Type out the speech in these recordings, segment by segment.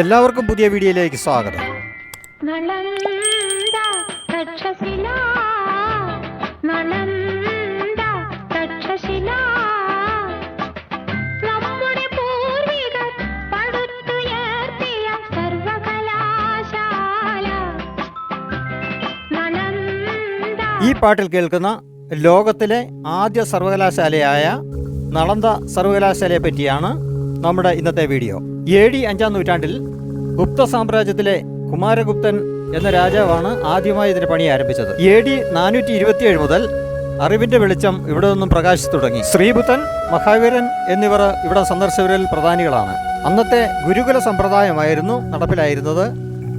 എല്ലാവർക്കും പുതിയ വീഡിയോയിലേക്ക് സ്വാഗതം. ഈ പാട്ടിൽ കേൾക്കുന്ന ലോകത്തിലെ ആദ്യ സർവകലാശാലയായ നളന്ദ സർവകലാശാലയെ പറ്റിയാണ് നമ്മുടെ ഇന്നത്തെ വീഡിയോ. എ ഡി അഞ്ചാം നൂറ്റാണ്ടിൽ ഗുപ്ത സാമ്രാജ്യത്തിലെ കുമാരഗുപ്തൻ എന്ന രാജാവാണ് ആദ്യമായി ഇതിന്റെ പണി ആരംഭിച്ചത്. എ ഡി നാനൂറ്റി ഇരുപത്തിയേഴ് മുതൽ അറിവിന്റെ വെളിച്ചം ഇവിടെ നിന്നും പ്രകാശിച്ചു തുടങ്ങി. ശ്രീബുദ്ധൻ മഹാവീരൻ എന്നിവർ ഇവിടെ സന്ദർശകരിൽ പ്രധാനികളാണ്. അന്നത്തെ ഗുരുകുല സമ്പ്രദായമായിരുന്നു നടപ്പിലായിരുന്നത്.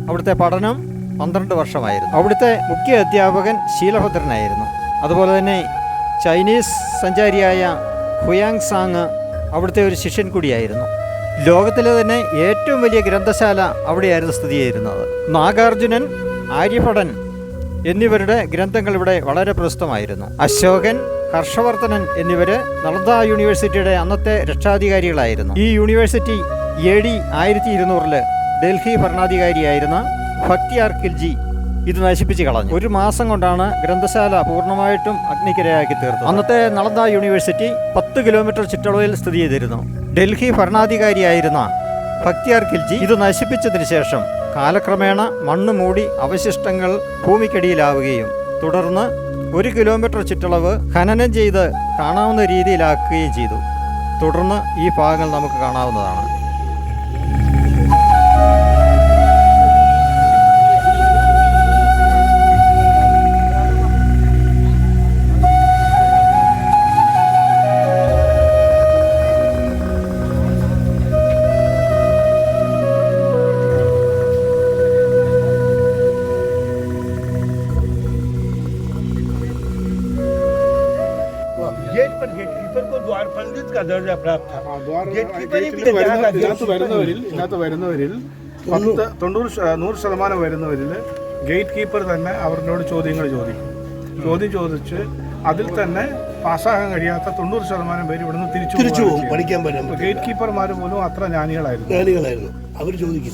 അവിടുത്തെ പഠനം പന്ത്രണ്ട് വർഷമായിരുന്നു. അവിടുത്തെ മുഖ്യ അധ്യാപകൻ ശീലഭദ്രനായിരുന്നു. അതുപോലെ തന്നെ ചൈനീസ് സഞ്ചാരിയായ ഹുയാങ് സാങ് അവിടുത്തെ ഒരു ശിഷ്യൻ കൂടിയായിരുന്നു. ലോകത്തിലെ തന്നെ ഏറ്റവും വലിയ ഗ്രന്ഥശാല അവിടെയായിരുന്നു സ്ഥിതി ചെയ്യുന്നത്. നാഗാർജുനൻ ആര്യഭടൻ എന്നിവരുടെ ഗ്രന്ഥങ്ങൾ ഇവിടെ വളരെ പ്രസിദ്ധമായിരുന്നു അശോകൻ ഹർഷവർദ്ധനൻ എന്നിവര് നളന്ദ യൂണിവേഴ്സിറ്റിയുടെ അന്നത്തെ രക്ഷാധികാരികളായിരുന്നു. ഈ യൂണിവേഴ്സിറ്റി എ ഡി ആയിരത്തി ഡൽഹി ഭരണാധികാരിയായിരുന്ന ഭക്തിയാർ ഖിൽജി ഇത് നശിപ്പിച്ച് കളഞ്ഞു. ഒരു മാസം കൊണ്ടാണ് ഗ്രന്ഥശാല പൂർണമായിട്ടും അഗ്നിക്കിരയാക്കി തീർത്തത്. അന്നത്തെ നളന്ദ യൂണിവേഴ്സിറ്റി പത്ത് കിലോമീറ്റർ ചുറ്റളവിൽ സ്ഥിതി ചെയ്തിരുന്നു. ഡൽഹി ഭരണാധികാരിയായിരുന്ന ഭക്തിയാർ ഖിൽജി ഇത് നശിപ്പിച്ചതിന് ശേഷം കാലക്രമേണ മണ്ണ് മൂടി അവശിഷ്ടങ്ങൾ ഭൂമിക്കടിയിലാവുകയും തുടർന്ന് ഒരു കിലോമീറ്റർ ചുറ്റളവ് ഖനനം ചെയ്ത് കാണാവുന്ന രീതിയിലാക്കുകയും ചെയ്തു. തുടർന്ന് ഈ ഭാഗങ്ങൾ നമുക്ക് കാണാവുന്നതാണ്. ഇതിനകത്ത് വരുന്നവരിൽ ഇതിനകത്ത് വരുന്നവരിൽ പത്ത് തൊണ്ണൂറ് നൂറ് ശതമാനം വരുന്നവരിൽ ഗേറ്റ് കീപ്പർ തന്നെ അവരോട് ചോദ്യങ്ങൾ ചോദിക്കും. ചോദ്യം ചോദിച്ച് അതിൽ തന്നെ പാസ്സാകാൻ കഴിയാത്ത തൊണ്ണൂറ് ശതമാനം പേര് ഇവിടുന്ന് തിരിച്ചു തിരിച്ചു പോകും. പഠിക്കാൻ പറ്റും ഗേറ്റ് കീപ്പർമാർ പോലും അത്ര ജ്ഞാനികളായിരുന്നു. ജ്ഞാനികളായിരുന്നു. അവർ ചോദിക്കും.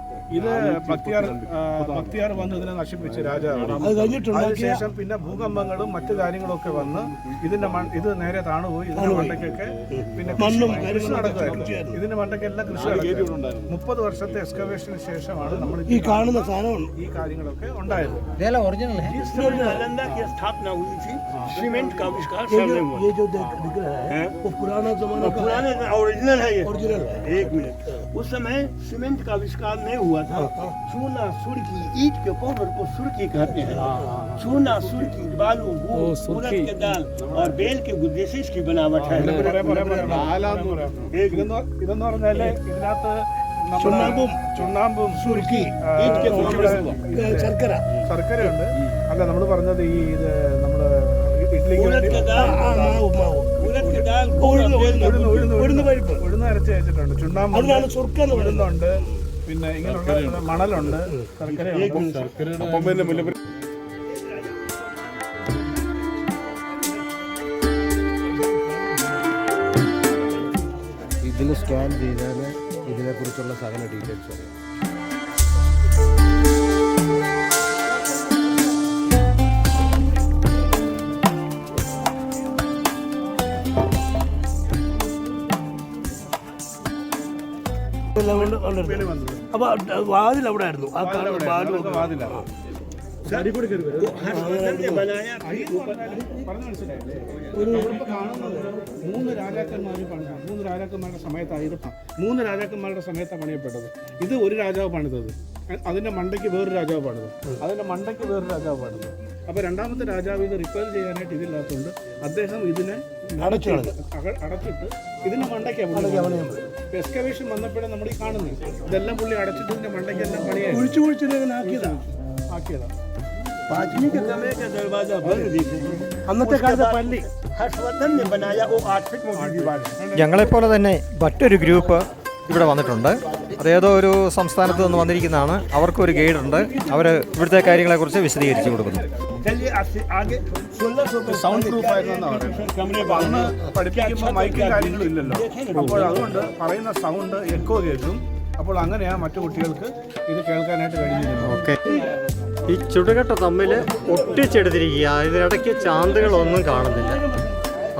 ഇത് ഭക്തിയാർ ആ, ഭക്തിയാർ വന്ന് ഇതിനെ നശിപ്പിച്ച് രാജാവ് അത് കഴിഞ്ഞിട്ടുണ്ടാക്കിയ അതിനുശേഷം പിന്നെ ഭൂകമ്പങ്ങളും മറ്റു കാര്യങ്ങളും ഒക്കെ വന്ന് ഇതിന്റെ മൺ ഇത് നേരെ താണുപോയി ഇതിന്റെ മണ്ടയ്ക്കൊക്കെ പിന്നെ കൃഷി- മണ്ണും കൃഷി കാര്യങ്ങളും നടക്കുമായിരുന്നു കൃഷിയായിരുന്നു. ഇതിന്റെ മണ്ടയ്ക്കെല്ലാം കൃഷി നടക്കുമായിരുന്നു മുപ്പത് വർഷത്തെ എക്സ്കവേഷന് ശേഷമാണ് നമ്മൾ ഈ കാണുന്ന സാധനമുണ്ട് ഈ കാര്യങ്ങളൊക്കെ ഉണ്ടായത് जिस समय नालंदा की स्थापना हुई थी सीमेंट का आविष्कार ये सर्वे जो हुआ ये जो देख दिख रहा है हैं? वो पुराना जमाना का पुराने ओरिजिनल है ये ओरिजिनल है एक मिनट उस समय सीमेंट का आविष्कार नहीं हुआ था चूना सुर्खी ईट के पाउडर को सुर्खी कहते हैं चूना सुर्खी बालू गुड़ उड़द के दाल और बेल के गुद्दे से इसकी बनावट है പറയാം, പറയാം, പറയാം. നാലാന്ന് പറയാം. ഇതെന്ന് ഇതെന്ന് പറഞ്ഞാല് ഇതിനകത്ത് നമ്മുടെ ചുണ്ണാമ്പും ചുണ്ണാമ്പും സുർക്കി ആ, നമ്മുടെ ഏ, ശർക്കര ശർക്കരയുണ്ട് അല്ല നമ്മൾ പറഞ്ഞത് ഈ ഇത് നമ്മള് ഇഡ്ലിക്ക് ഉഴുന്ന് ചുണ്ടാമ്പ് ഉഴുന്നുണ്ട് പിന്നെ ഇങ്ങനെയുള്ള മണലുണ്ട്. ശർക്കര സ്കാൻ ചെയ്താൽ ഇതിനെക്കുറിച്ചുള്ള സകല ഡീറ്റെയിൽസ് അറിയാം. അപ്പൊ വാതിൽ അവിടെ ആയിരുന്നു ആ. കാണുന്ന വാതിൽ ഒരു മൂന്ന് രാജാക്കന്മാരും പണിത മൂന്ന് രാജാക്കന്മാരുടെ സമയത്താണ് ഇത് മൂന്ന് രാജാക്കന്മാരുടെ സമയത്താണ് പണിയപ്പെട്ടത്. ഇത് ഒരു രാജാവ് പണിതത്. അതിന്റെ മണ്ടയ്ക്ക് വേറൊരു രാജാവ് പണിത്. അതിന്റെ മണ്ടയ്ക്ക് വേറൊരു രാജാവ് പണിത്. അപ്പോൾ രണ്ടാമത്തെ രാജാവ് ഇത് റിപ്പയർ ചെയ്യാനായിട്ട് ഇതില്ലാത്തതുകൊണ്ട് അദ്ദേഹം ഇതിനെ അടച്ചിട്ട് ഇതിന്റെ മണ്ടയ്ക്കാണ് എക്സ്കവേഷൻ വന്നപ്പോഴേ നമ്മൾ ഈ കാണുന്നത്. ഇതെല്ലാം പുള്ളി അടച്ചിട്ട് ഇതിന്റെ മണ്ടയ്ക്കെല്ലാം പണിയായി. ഒഴിച്ചു ഒഴിച്ചിട്ട് ആക്കിയതാണ് ആക്കിയതാണ് പള്ളി ഞങ്ങളെപ്പോലെ തന്നെ മറ്റൊരു ഗ്രൂപ്പ് ഇവിടെ വന്നിട്ടുണ്ട്. അതേതോ ഒരു സംസ്ഥാനത്ത് നിന്ന് വന്നിരിക്കുന്നതാണ്. അവർക്കൊരു ഗൈഡുണ്ട്. അവർ ഇവിടുത്തെ കാര്യങ്ങളെക്കുറിച്ച് വിശദീകരിച്ചു കൊടുക്കുന്നു. चलिए आपसे आगे सोलह सौ के സൗണ്ട് പ്രൂഫ് ആയിരുന്നെന്നാണ് പറയുന്നത് कमरे അപ്പൊ അന്ന് बंद പഠിപ്പിക്കുമ്പോൾ മൈക്കും കാര്യങ്ങളും ഇല്ലല്ലോ അപ്പോൾ അതുകൊണ്ട് പറയുന്ന സൗണ്ട് എക്കോ കേൾക്കും അപ്പോൾ അങ്ങനെയാ മറ്റു കുട്ടികൾക്ക് ഇത് കേൾക്കാനായിട്ട് കഴിഞ്ഞിരുന്നത് ഓക്കെ ഈ ചുടുകട്ട തമ്മിൽ ഒട്ടിച്ചെടുത്തിരിക്കുക ഇതിനിടയ്ക്ക് ചാന്തുകളൊന്നും കാണുന്നില്ല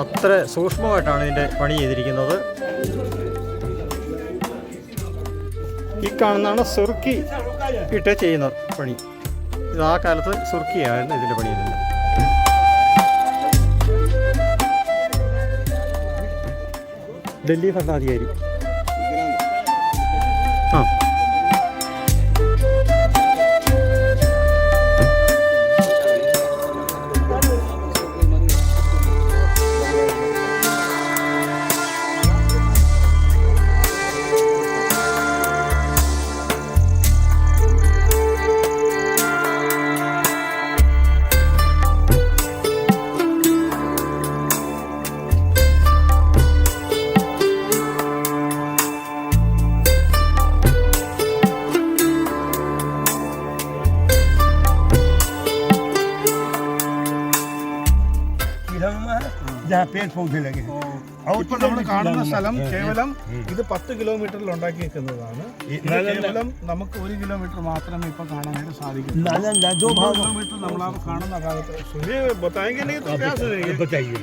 അത്ര സൂക്ഷ്മമായിട്ടാണ് ഇതിൻ്റെ പണി ചെയ്തിരിക്കുന്നത് ഈ കാണുന്നതാണ് സുർക്കി ഇട്ട് ചെയ്യുന്ന പണി ഇത് ആ കാലത്ത് സുർക്കിയായിരുന്നു ഇതിന്റെ പണി ഡൽഹി ഭരണാധികാരി. जहाँ पेड़ पौधे लगे हैं और ഇപ്പോൾ നമ്മൾ കാണുന്ന സ്ഥലം കേവലം ഇത് പത്ത് കിലോമീറ്ററിൽ ഉണ്ടാക്കിയിരിക്കുന്നതാണ് ഇത് കേവലം നമുക്ക് ഒരു കിലോമീറ്റർ മാത്രമേ ഇപ്പൊ കാണാനായിട്ട് സാധിക്കൂ नालंदा दो ഒമ്പത് भाग കിലോമീറ്റർ നമ്മൾ ആ കാണുന്ന ഭാഗത്ത് സുനിൽ बताएंगे नहीं तो क्या सुनेंगे बताइए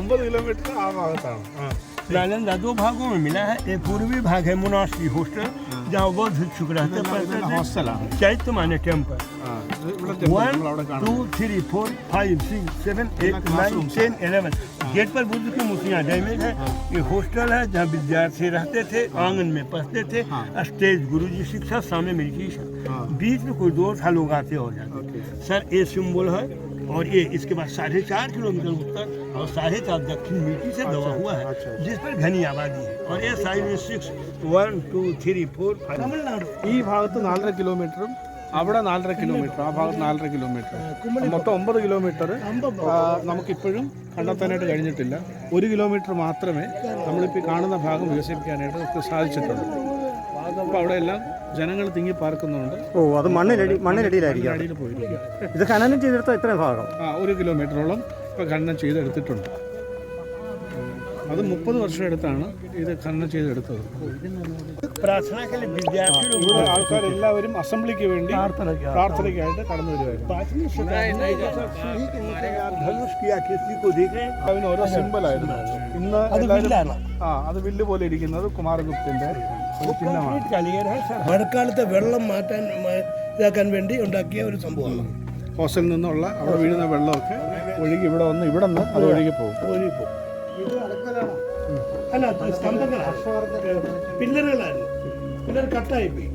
ഒമ്പത് കിലോമീറ്റർ ആ ഭാഗത്താണ് ആ नालंदा दो भागों में मिला है एक पूर्वी भाग है मुनाश्री हॉस्टल जहाँ जावं शुक्राच्या पासून चैत्र माने temple. One two three four five six seven eight nine ten eleven gate पर बुद्ध की मूर्तियाँ डैमेज है। ये हॉस्टल है जहाँ विद्यार्थी रहते थे आँगन में पढ़ते थे। स्टेज गुरु जी शिक्षा सामने मेरी शिक्षा बीच में कोई दो था लोग आते हो जाते। सर ये सिंबल है और ये इसके बाद साढ़े चार किलोमीटर उत्तर। और साढ़े चार दक्षिण मिट्टी से दबा हुआ है अच्छा। जिस पर घनी आबादी है और ये साइड में six one two three four five Tamil Nadu ഈ ഭാഗത്ത് നാലര കിലോമീറ്ററും അവിടെ നാലര കിലോമീറ്റർ ആ ഭാഗത്ത് നാലര കിലോമീറ്റർ മൊത്തം ഒമ്പത് കിലോമീറ്റർ ആ, നമുക്കിപ്പോഴും കണ്ടെത്താനായിട്ട് കഴിഞ്ഞിട്ടില്ല ഒരു കിലോമീറ്റർ മാത്രമേ നമ്മളിപ്പോൾ ഈ കാണുന്ന ഭാഗം വികസിപ്പിക്കാനായിട്ട് നമുക്ക് സാധിച്ചിട്ടുള്ളൂ അപ്പോൾ അവിടെ എല്ലാം ജനങ്ങൾ തിങ്ങി പാർക്കുന്നുണ്ട് ഓ അത് മണ്ണിലടി മണ്ണിലടിയിലായിരിക്കും അടിയിൽ പോയിരിക്കുക ഇത് ഖനനം ചെയ്തെടുത്ത ഇത്രയും ഭാഗം ആ ഒരു കിലോമീറ്ററോളം ഇപ്പം ഖനനം ചെയ്തെടുത്തിട്ടുണ്ട്. അത് മുപ്പത് വർഷം എടുത്താണ് ഇത് ഖനനം ചെയ്തെടുത്തത്. ആൾക്കാരെല്ലാവരും അസംബ്ലിക്ക് വേണ്ടി പ്രാർത്ഥനയ്ക്കായിട്ട് കടന്നു വരുവായിരുന്നു. ഓരോ സിമ്പിളായിരുന്നു ഇന്ന് ആ അത് വില്ല് പോലെ ഇരിക്കുന്നത് കുമാരഗുപ്തന്റെ മഴക്കാലത്തെ വെള്ളം മാറ്റാൻ ഇതാക്കാൻ വേണ്ടി ഉണ്ടാക്കിയ ഒരു സംഭവമാണ്. ഹോസ്റ്റലിൽ നിന്നുള്ള അവിടെ വീഴുന്ന വെള്ളമൊക്കെ ഒഴുകി ഇവിടെ വന്ന് ഇവിടെ നിന്ന് അത് ഒഴുകി പോകും. ഒഴുകി പോകും. കട്ടായി പോയി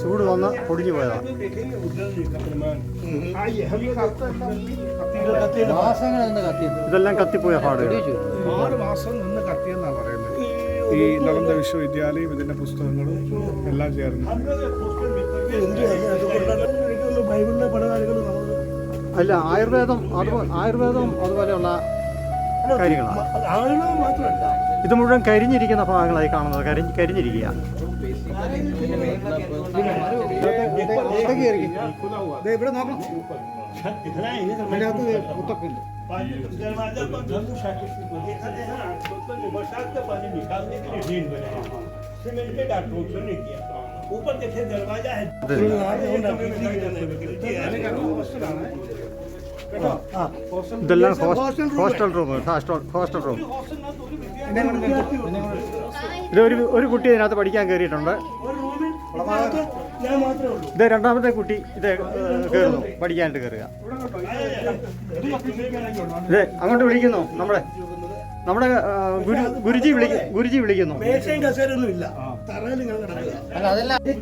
ചൂട് വന്ന് പൊടിഞ്ഞു പോയതാണ് ഇതെല്ലാം കത്തിപ്പോയ പാടുകൾ ആറ് മാസം നിന്ന് കത്തിയെന്നാണ് പറയുന്നത്. ഈ നളന്ദ വിശ്വവിദ്യാലയം ഇതിന്റെ പുസ്തകങ്ങളും എല്ലാം ചേർന്ന്. ബൈബിളിലെ പല കാര്യങ്ങളും അല്ല ആയുർവേദം അതുപോലെ ആയുർവേദം അതുപോലെയുള്ള കാര്യങ്ങളാണ് ഇത് മുഴുവൻ കരിഞ്ഞിരിക്കുന്ന ഭാഗങ്ങളായി കാണുന്നത് കരിഞ്ഞിരിക്കുക ഇവിടെ നോക്കണം दिखना है दरवाजा पर धनुष आकृति को देखा देखा ना बोतल में बरसात का पानी निकालने के लिए ड्रेन बने हैं सीमेंटेड अप्रोच ने किया ऊपर देखे दरवाजा है ഇതെല്ലാം ഹോസ്റ്റൽ റൂം ഹോസ്റ്റൽ റൂം ഇത് ഒരു ഒരു കുട്ടി ഇതിനകത്ത് പഠിക്കാൻ കയറിയിട്ടുണ്ട്. ഇത് രണ്ടാമത്തെ കുട്ടി ഇത് കയറുന്നു പഠിക്കാനായിട്ട് കയറുക ഇത് അങ്ങോട്ട് വിളിക്കുന്നു. നമ്മുടെ നമ്മുടെ ഗുരു ഗുരുജി വിളി ഗുരുജി വിളിക്കുന്നു.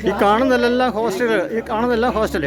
ഈ കാണുന്നതെല്ലാം ഹോസ്റ്റൽ ഈ കാണുന്നതെല്ലാം ഹോസ്റ്റൽ.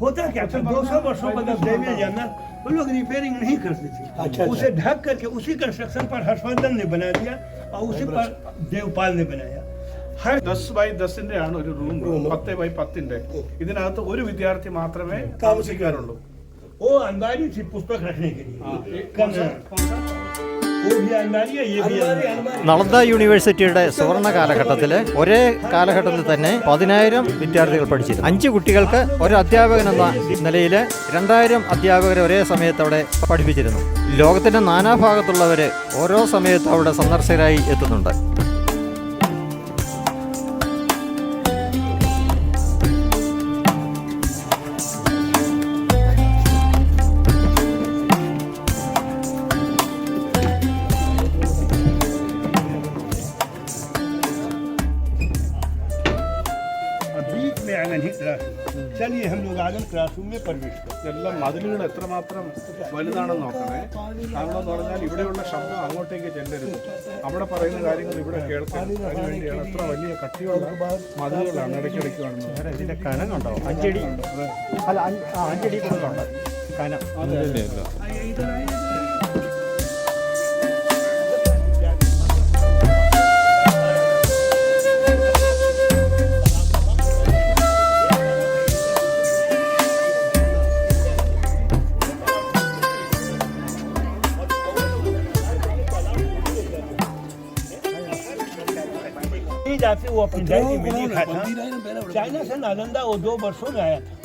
होता क्या था दो सौ वर्षों का जब डैमेज है ना वो लोग रिपेयरिंग नहीं करते थे अच्छा, उसे ढक करके उसी कंस्ट्रक्शन पर हर्षवर्धन ने बना दिया और उसी पर देवपाल ने बनाया हर ദസ് ബൈ ദസിന്റെ ആണ് ഒരു റൂം പത്ത് ബൈ പത്തിന്റെ ഇതിനകത്ത് ഒരു വിദ്യാർത്ഥി മാത്രമേ താമസിക്കാറുള്ളൂ वो अंबारी थी നളന്ദ യൂണിവേഴ്സിറ്റിയുടെ സുവർണ കാലഘട്ടത്തിൽ ഒരേ കാലഘട്ടത്തിൽ തന്നെ പതിനായിരം വിദ്യാർത്ഥികൾ പഠിച്ചിരുന്നു അഞ്ച് കുട്ടികൾക്ക് ഒരു അധ്യാപകൻ എന്ന നിലയിൽ രണ്ടായിരം അധ്യാപകരെ ഒരേ സമയത്ത് അവിടെ പഠിപ്പിച്ചിരുന്നു. ലോകത്തിന്റെ നാനാഭാഗത്തുള്ളവർ ഓരോ സമയത്തും അവിടെ സന്ദർശകരായി എത്തുന്നുണ്ട്. ക്ലാസ് റൂമിൽ പ്രവേശിക്കാം എല്ലാം മതിലുകൾ എത്രമാത്രം വലുതാണെന്ന് നോക്കണേ. കാരണമെന്ന് പറഞ്ഞാൽ ഇവിടെയുള്ള ശബ്ദം അങ്ങോട്ടേക്ക് ചെല്ലരുത്. അവിടെ പറയുന്ന കാര്യങ്ങൾ ഇവിടെ കേൾക്കാൻ അതിനുവേണ്ടിയാണ് എത്ര വലിയ കട്ടിയുള്ള മതിലുകളാണ് ഇടയ്ക്കിടയ്ക്ക് കാണുന്നത്. ഇതിന്റെ കനം കണ്ടോ അഞ്ചടി? അല്ല അഞ്ചടി കൂടുതലുണ്ട് കനം. അതെ अपनी डायरी में लिखा था। चाइना से नालंदा वो दो वर्षों में आया था।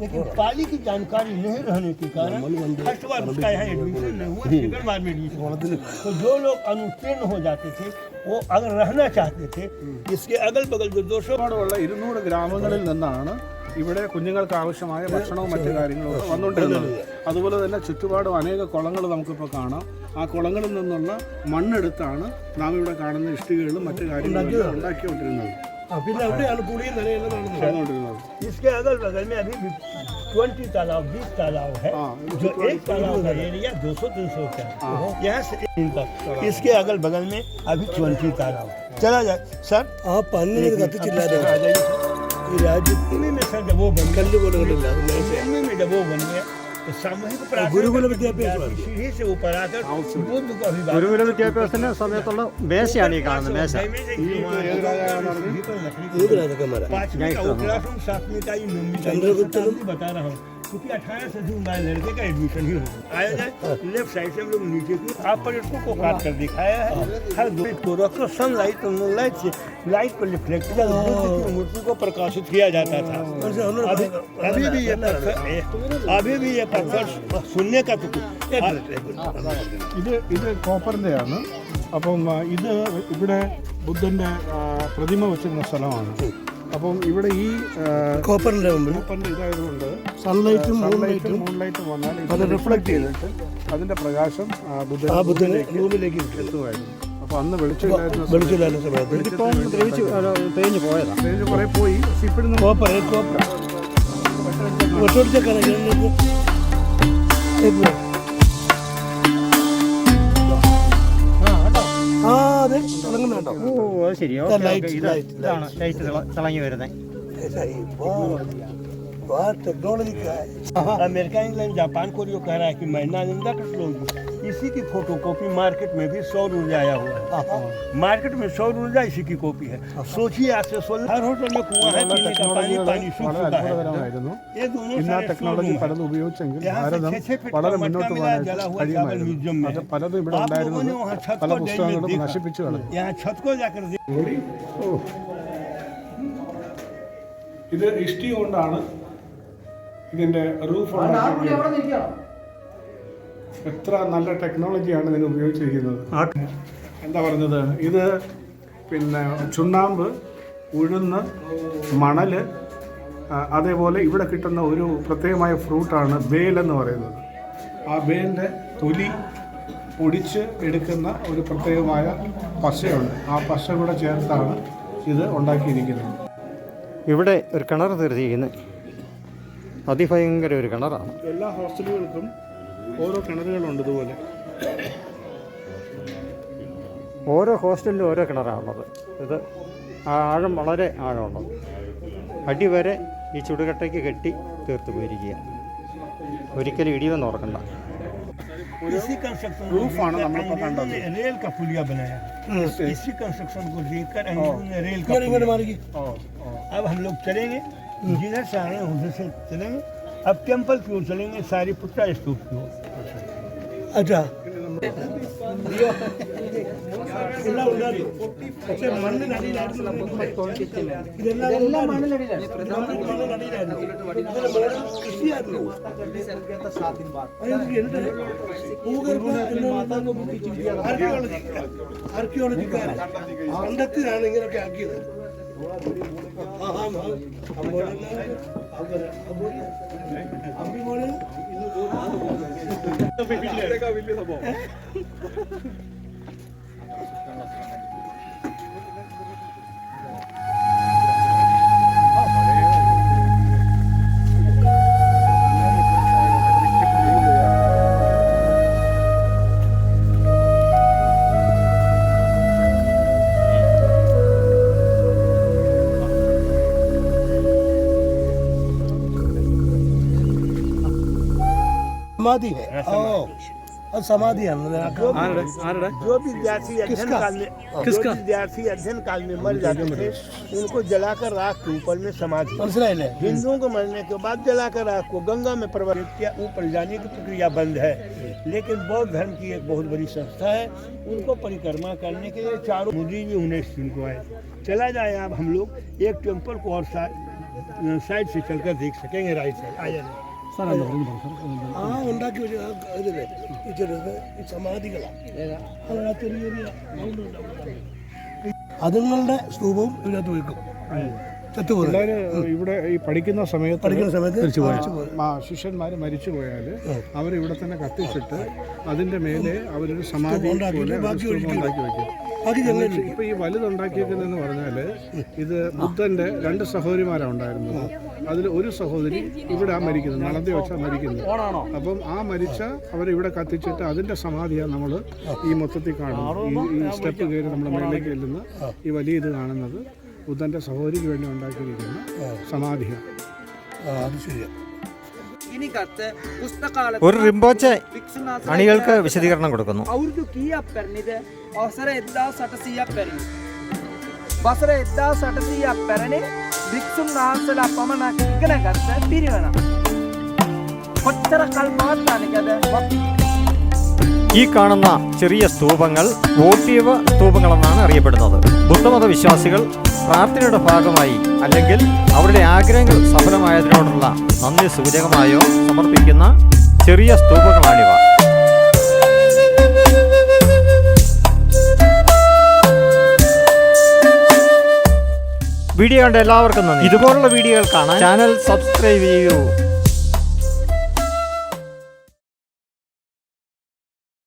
लेकिन पाली की जानकारी नहीं रहने के कारण फ़र्स्ट बार उसका यहाँ एडमिशन नहीं हुआ सेकंड बार में एडमिशन तो जो लोग अनुत्तीर्ण हो जाते थे वो अगर रहना चाहते थे इसके अगल बगल जो दो सौ ग्राम ഇവിടെ കുഞ്ഞുങ്ങൾക്ക് ആവശ്യമായ ഭക്ഷണവും മറ്റു കാര്യങ്ങളും ഒക്കെ വന്നുകൊണ്ടിരുന്നത് അതുപോലെ തന്നെ ചുറ്റുപാടും അനേക കുളങ്ങൾ നമുക്കിപ്പോൾ കാണാം ആ കുളങ്ങളിൽ നിന്നുള്ള മണ്ണെടുത്താണ് നാം ഇവിടെ കാണുന്ന ഇഷ്ടികകളും മറ്റു കാര്യങ്ങളും എല്ലാം ഉണ്ടാക്കിക്കൊണ്ടിരുന്നത് പിന്നെ അവിടെയാണ് പുളിയും നിലയെല്ലാം നടന്നത് നടന്നുകൊണ്ടിരുന്നത് इसके अगल बगल में अभी भी ट्वेंटी तालाब बीस तालाब है हाँ, जो एक तालाब का एरिया दो सौ तीन सौ का है यहाँ से इन तक इसके अगल बगल में अभी ट्वेंटी तालाब है। चला जाए सर ആ പന്നിനെ കത്തിച്ചില്ലാതെ आ ರಾಜಕೀಯ ಸಂಘ ಓ ಬಂದ ಕಲ್ಲುಗೊಲಗಳಿಲ್ಲ ಒಮ್ಮೆ ಓ ಬಂದೆ ಸಾಮೂಹಿಕ ಗುರುಗಳ ವಿದ್ಯಾಭ್ಯಾಸ ಸಿಹಿಸಿ ಉಪರಾಧರ ಒಂದು ಅಭಿಭಾವ ಗುರುಗಳ ವಿದ್ಯಾಭ್ಯಾಸನ ಸಮಯತಲ್ಲ ಬೇಸ ಯಾನಿ ಕಾರಣ ಬೇಸ एक राजा का मारा क्लास रूम साथ में का ये बता रहा हूँ क्योंकि अठारह से जून में लड़के का एडमिशन ही होगा आया जाए लेफ्ट साइड से हम लोग नीचे की आप पर्यटकों को काट कर दिखाया है हर दो को रखो सन लाइट और मून लाइट से लाइट पर रिफ्लेक्ट कर बुद्ध की मूर्ति को प्रकाशित किया जाता था अभी अभी भी ये पत्थर अभी भी ये पत्थर सुनने का तो ഇത് ഇത് കോപ്പറിൻ്റെ ആണ് അപ്പം ആ, ഇത് ഇവിടെ ബുദ്ധൻ്റെ ആ, പ്രതിമ വെച്ചിരുന്ന സ്ഥലമാണ് അപ്പം ഇവിടെ ഈ കോപ്പറിന്റെ മുമ്പിൽ കോപ്പറിന്റെ ഇതായതുകൊണ്ട് സൺലൈറ്റും മൂൺലൈറ്റും മൂൺലൈറ്റും വന്നാൽ അത് റിഫ്ലക്റ്റ് ചെയ്തിട്ട് അതിന്റെ പ്രകാശം ആ, ബുദ്ധനെ എത്തുമായിരുന്നു. അപ്പൊ അന്ന് വെളിച്ചമില്ലായിരുന്ന സമയത്ത് ദ്രവിച്ചു തേഞ്ഞു കുറെ പോയി. പക്ഷെ ഇപ്പോഴും കോപ്പർ ഒറ്റ ആ അതെ തുടങ്ങുന്ന കേട്ടോ ഓ അത് ശരി ഓക്കെ, ലൈറ്റ്, ഓക്കെ. ഇത് ലൈറ്റ്, ഇതാണ് ലൈറ്റ് തിള- തിളങ്ങി വരുന്നത് टेक्नोलॉजी क्या है अमेरिका इंग्लैंड जापान को जो कह रहा है कि मैं नालंदा का श्लोक इसी की फोटोकॉपी मार्केट में भी सौर ऊर्जा आया हुआ है मार्केट में सौर ऊर्जा इसी की कॉपी है सोचिए आज से सोलह हर होटल में कुआं है पीने का पानी पानी सूख വളരെ चुका है അത്ഭുതകരമായിരുന്നു ये दोनों ഇന്ന് ആ सारे ടെക്നോളജി शोरूम പലതും हैं। ഉപയോഗിച്ചെങ്കിൽ यहाँ से ഭാരതം छः छः फीट വളരെ का മുന്നോട്ട് मटका मिला, പോകാനായിട്ട് जला हुआ चावल കഴിയുമായിരുന്നു म्यूजियम में അത് है। പലതും ഇവിടെ आप लोगों ने ഉണ്ടായിരുന്നത് वहाँ छत പല को डैम में പുസ്തകങ്ങളും देखा। നശിപ്പിച്ചു കളഞ്ഞു यहाँ छत को जाकर देख കൂടി ഓ. ഇത് ഇഷ്ടി കൊണ്ടാണ് ഇതിന്റെ റൂഫ് എത്ര നല്ല ടെക്നോളജിയാണ് ഇതിന് ഉപയോഗിച്ചിരിക്കുന്നത്. എന്താ പറഞ്ഞത്? ഇത് പിന്നെ ചുണ്ണാമ്പ് ഉഴുന്ന് മണൽ അതേപോലെ ഇവിടെ കിട്ടുന്ന ഒരു പ്രത്യേകമായ ഫ്രൂട്ടാണ് ബേൽ എന്ന് പറയുന്നത്. ആ ബേലിന്റെ തൊലി പൊടിച്ച് എടുക്കുന്ന ഒരു പ്രത്യേകമായ പശയുണ്ട്. ആ പശ കൂടെ ചേർത്താണ് ഇത് ഉണ്ടാക്കിയിരിക്കുന്നത്. ഇവിടെ ഒരു കിണർ തീർത്തിരിക്കുന്നത് അതിഭയങ്കര ഒരു കിണറാണ്. എല്ലാ ഹോസ്റ്റലുകൾക്കും ഓരോ കിണറുകളുണ്ട് ഇതുപോലെ ഓരോ ഹോസ്റ്റലിലും ഓരോ കിണറാണുള്ളത് ഇത് ആ ആഴം വളരെ ആഴമുള്ളത് അടി വരെ ഈ ചുടുകട്ടയ്ക്ക് കെട്ടി തീർത്ത് പോയിരിക്കുക ഒരിക്കലും ഇടിവെന്ന് ഓർക്കണ്ട इसी कंस्ट्रक्शन Roof आना हम लोग को अंग्रेजों ने रेल का पुलिया बनाया इसी कंस्ट्रक्शन को देखकर अंग्रेजों ने रेल का ഇങ്ങനെ पुलिया മാറി अब हम लोग चलेंगे जिधर से आए हैं उधर से चलेंगे अब टेम्पल की ओर चलेंगे सारी पुत्रा स्तूप की ओर അച്ഛാ എല്ലാം ഉണ്ടായിരുന്നു പക്ഷെ മണ്ണിനടിയിലായിരുന്നു ഇതെല്ലാം മണ്ണിനടിയിലായിരുന്നു മണ്ണിനടിയിലായിരുന്നു ഇതിന്റെ മുകളിൽ കൃഷിയായിരുന്നു അതെനിക്ക് എന്നിട്ട് ഭൂഗർഭ ആർക്കിയോളജി ആർക്കിയോളജിക്കാരൻ കണ്ടെത്തിയാണ് ഇങ്ങനെയൊക്കെ ആക്കിയത് ആ, ആ, ആ. അമ്പോഴെല്ലാം അവർ അമ്പോഴ് അമ്പിമോൾ समाधि है। और समाधि जो भी विद्यार्थी अध्ययन काल में जो विद्यार्थी अध्ययन काल में मर जाते थे उनको जलाकर राख के ऊपर में समाधि। हिंदुओं को मरने के बाद जलाकर राख को गंगा में प्रवर्तित किया ऊपर जाने की प्रक्रिया बंद है। लेकिन बौद्ध धर्म की एक बहुत बड़ी संस्था है उनको परिक्रमा करने के लिए चारों मोदी भी उन्हें सुनको आए। चला जाए आप हम लोग एक टेंपल को और साइड से चलकर देख सकेंगे राइट साइड। आ जाए। ആ ഉണ്ടാക്കി വെച്ച ഇതില്ലേ ഈ ചെറുത് ഈ സമാധികളാണ് അതിനകത്ത് ചെറിയ ചെറിയ. അതുങ്ങളുടെ സ്തൂപവും ഇതിനകത്ത് വെക്കും. പിള്ളേര് ഇവിടെ ഈ പഠിക്കുന്ന സമയത്ത് പഠിക്കുന്ന സമയത്ത് തിരിച്ചു ശിഷ്യന്മാർ മരിച്ചു പോയാൽ അവരിവിടെ ഇവിടെ തന്നെ കത്തിച്ചിട്ട് അതിന്റെ മേലെ അവരൊരു സമാധി. ഉണ്ടാക്കി വെക്കും. ഇപ്പൊ ഈ വലുതുണ്ടാക്കിയേക്കുന്നതെന്ന് പറഞ്ഞാൽ ഇത് ബുദ്ധന്റെ രണ്ട് സഹോദരിമാരാണ് ഉണ്ടായിരുന്നത്. അതിൽ ഒരു സഹോദരി ഇവിടെ ആ മരിക്കുന്നത് നളന്തി വെച്ചാ മരിക്കുന്നത്. അപ്പം ആ മരിച്ച അവരെ ഇവിടെ കത്തിച്ചിട്ട് അതിന്റെ സമാധിയാണ് നമ്മൾ ഈ മൊത്തത്തിൽ കാണുന്നത്. ഈ ഈ സ്റ്റെപ്പ് കയറി നമ്മുടെ മേലേക്ക് ചെല്ലുന്ന ഈ വലിയ ഇത് കാണുന്നത്. ബുദ്ധന്റെ സഹോദരിക്ക് വേണ്ടി ഉണ്ടാക്കിയിരിക്കുന്ന സമാധിയാണ്. ഒരു റിംബോച്ച് അണികൾക്ക് വിശദീകരണം കൊടുക്കുന്നു. ഈ കാണുന്ന ചെറിയ സ്തൂപങ്ങൾ വോട്ടീവ് സ്തൂപങ്ങളെന്നാണ് അറിയപ്പെടുന്നത്. ബുദ്ധമത വിശ്വാസികൾ പ്രാർത്ഥനയുടെ ഭാഗമായി അല്ലെങ്കിൽ അവരുടെ ആഗ്രഹങ്ങൾ സഫലമായതിനോടുള്ള നന്ദി സൂചകമായോ സമർപ്പിക്കുന്ന ചെറിയ സ്തൂപങ്ങളാണിവ. വീഡിയോ കണ്ട എല്ലാവർക്കും നന്ദി. ഇതുപോലുള്ള വീഡിയോകൾ കാണാൻ ചാനൽ സബ്സ്ക്രൈബ് ചെയ്യൂ.